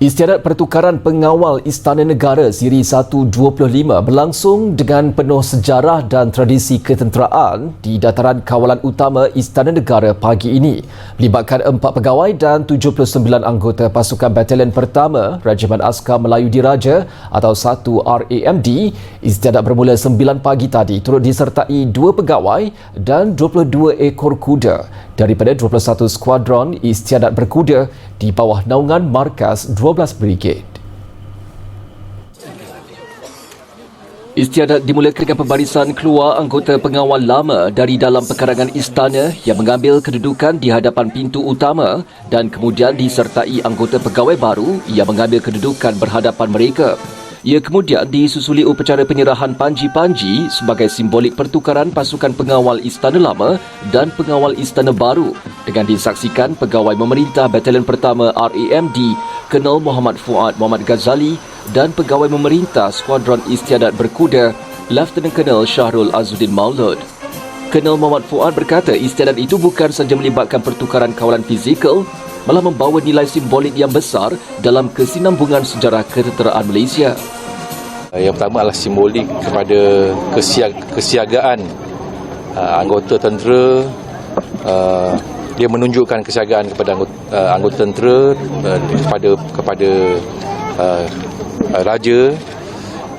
Istiadat Pertukaran Pengawal Istana Negara Siri 125 berlangsung dengan penuh sejarah dan tradisi ketenteraan di dataran kawalan utama Istana Negara pagi ini. Melibatkan empat pegawai dan 79 anggota pasukan Batalion Pertama Rajiman Askar Melayu Diraja atau 1 RAMD, istiadat bermula 9 pagi tadi turut disertai dua pegawai dan 22 ekor kuda daripada 21 skuadron istiadat berkuda di bawah naungan markas 12 Brigade. Istiadat dimulakan dengan pembarisan keluar anggota pengawal lama dari dalam pekarangan istana yang mengambil kedudukan di hadapan pintu utama dan kemudian disertai anggota pegawai baru yang mengambil kedudukan berhadapan mereka. Ia kemudian disusuli upacara penyerahan panji-panji sebagai simbolik pertukaran pasukan pengawal Istana Lama dan pengawal Istana Baru dengan disaksikan pegawai memerintah Batalion Pertama RAMD Kenal Muhammad Fuad Muhammad Ghazali dan pegawai memerintah Skuadron Istiadat Berkuda Lieutenant Colonel Syahrul Azuddin Maulud. Kenal Muhammad Fuad berkata istiadat itu bukan sahaja melibatkan pertukaran kawalan fizikal malah membawa nilai simbolik yang besar dalam kesinambungan sejarah ketenteraan Malaysia. Yang pertama adalah simbolik kepada kesiag, kesiagaan uh, anggota tentera uh, dia menunjukkan kesiagaan kepada anggota, uh, anggota tentera uh, kepada kepada uh, raja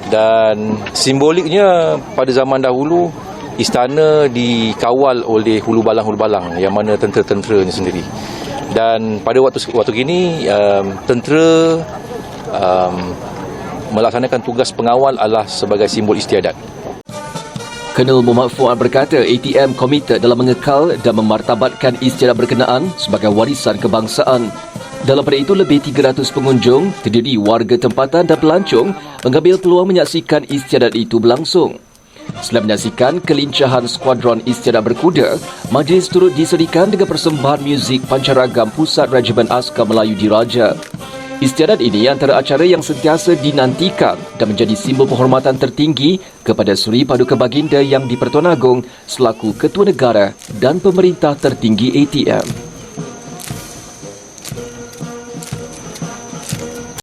dan simboliknya pada zaman dahulu istana dikawal oleh hulu balang-hulu balang yang mana tentera-tenteranya sendiri dan pada waktu waktu ini um, tentera um, melaksanakan tugas pengawal adalah sebagai simbol istiadat. Colonel Muhammad Fuad berkata ATM komited dalam mengekal dan memartabatkan istiadat berkenaan sebagai warisan kebangsaan. Dalam pada itu, lebih 300 pengunjung, terdiri warga tempatan dan pelancong, mengambil peluang menyaksikan istiadat itu berlangsung. Selain menyaksikan kelincahan skuadron istiadat berkuda, majlis turut disediakan dengan persembahan muzik pancaragam Pusat Regimen Askar Melayu Diraja. Istiadat ini antara acara yang sentiasa dinantikan dan menjadi simbol penghormatan tertinggi kepada Suri Paduka Baginda yang di Pertuan Agong selaku Ketua Negara dan Pemerintah Tertinggi ATM.